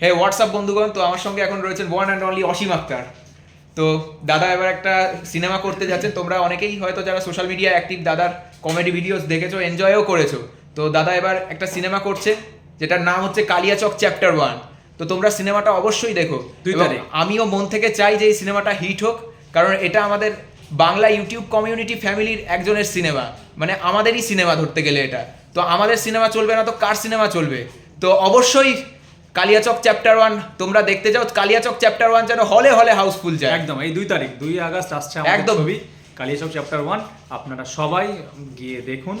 হে WhatsApp বন্ধুগণ তো আমার সঙ্গে এখন রয়েছেন one and only Asim Akhtar. তো দাদা এবার একটা সিনেমা করতে যাচ্ছেন তোমরা অনেকেই হয়তো যারা সোশ্যাল মিডিয়া অ্যাক্টিভ দাদার কমেডি ভিডিওস দেখেছ এনজয়ও করেছ। তো দাদা এবার একটা সিনেমা করছে যেটার নাম হচ্ছে কালিয়াচক চ্যাপ্টার ওয়ান তো তোমরা সিনেমাটা অবশ্যই দেখো। আমিও মন থেকে চাই যে এই সিনেমাটা হিট হোক কারণ এটা আমাদের বাংলা ইউটিউব কমিউনিটি ফ্যামিলির একজনের সিনেমা মানে আমাদেরই সিনেমা ধরতে গেলে এটা। তো আমাদের সিনেমা চলবে না তো কার সিনেমা চলবে? তো অবশ্যই কালিয়াচক চ্যাপ্টার ওয়ান তোমরা দেখতে যাও কালিয়াচক চ্যাপ্টার ওয়ান যেন হলে হলে হাউসফুল যায় একদম এই দুই তারিখ দুই আগস্ট আসছে একদম। ছবি কালিয়াচক চ্যাপ্টার ওয়ান আপনারা সবাই গিয়ে দেখুন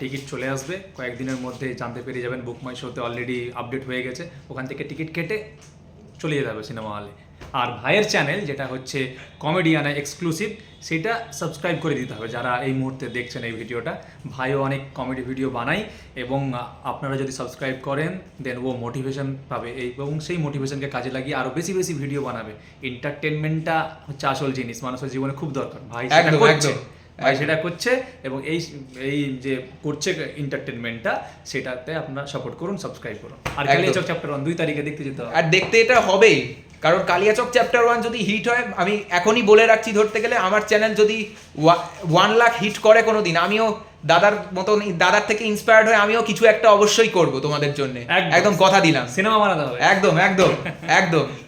টিকিট চলে আসবে কয়েকদিনের মধ্যে জানতে পেরে যাবেন বুক মাই শোতে অলরেডি আপডেট হয়ে গেছে ওখান থেকে টিকিট কেটে চলে যেতে হবে সিনেমা হলে আর ভাইয়ের চ্যানেল যেটা হচ্ছে কমেডিয়ানা এক্সক্লুসিভ সেটা সাবস্ক্রাইব করে দিতে হবে। যারা এই মুহূর্তে দেখছেন এই ভিডিওটা ভাইও অনেক কমেডি ভিডিও বানায় এবং আপনারা যদি সাবস্ক্রাইব করেন দেন ও মোটিভেশন পাবে। এই এবং সেই মোটিভেশনকে কাজে লাগিয়ে আরও বেশি বেশি ভিডিও বানাবে। এন্টারটেনমেন্টটা হচ্ছে আসল জিনিস মানুষের জীবনে খুব দরকার। ভাই সেটা করছে। একদম, ভাই। সেটা করছে এবং এই এই যে করছে এন্টারটেনমেন্টটা সেটাতে আপনারা সাপোর্ট করুন সাবস্ক্রাইব করুন আর। কালিয়াচক চ্যাপ্টার ওয়ান দুই তারিখে দেখতে যেতে হবে আর দেখতে এটা হবেই কারণ কালিয়াচক চ্যাপ্টার ওয়ান যদি হিট হয় আমি এখনই বলে রাখছি ধরতে গেলে আমার চ্যানেল যদি ওয়ান লাখ হিট করে কোনো দিন আমিও দাদার মতন দাদার থেকে ইন্সপায়ার্ড হয়ে আমিও কিছু একটা অবশ্যই করব তোমাদের জন্য একদম। একদম কথা দিলাম সিনেমা বানাতে হবে একদম একদম একদম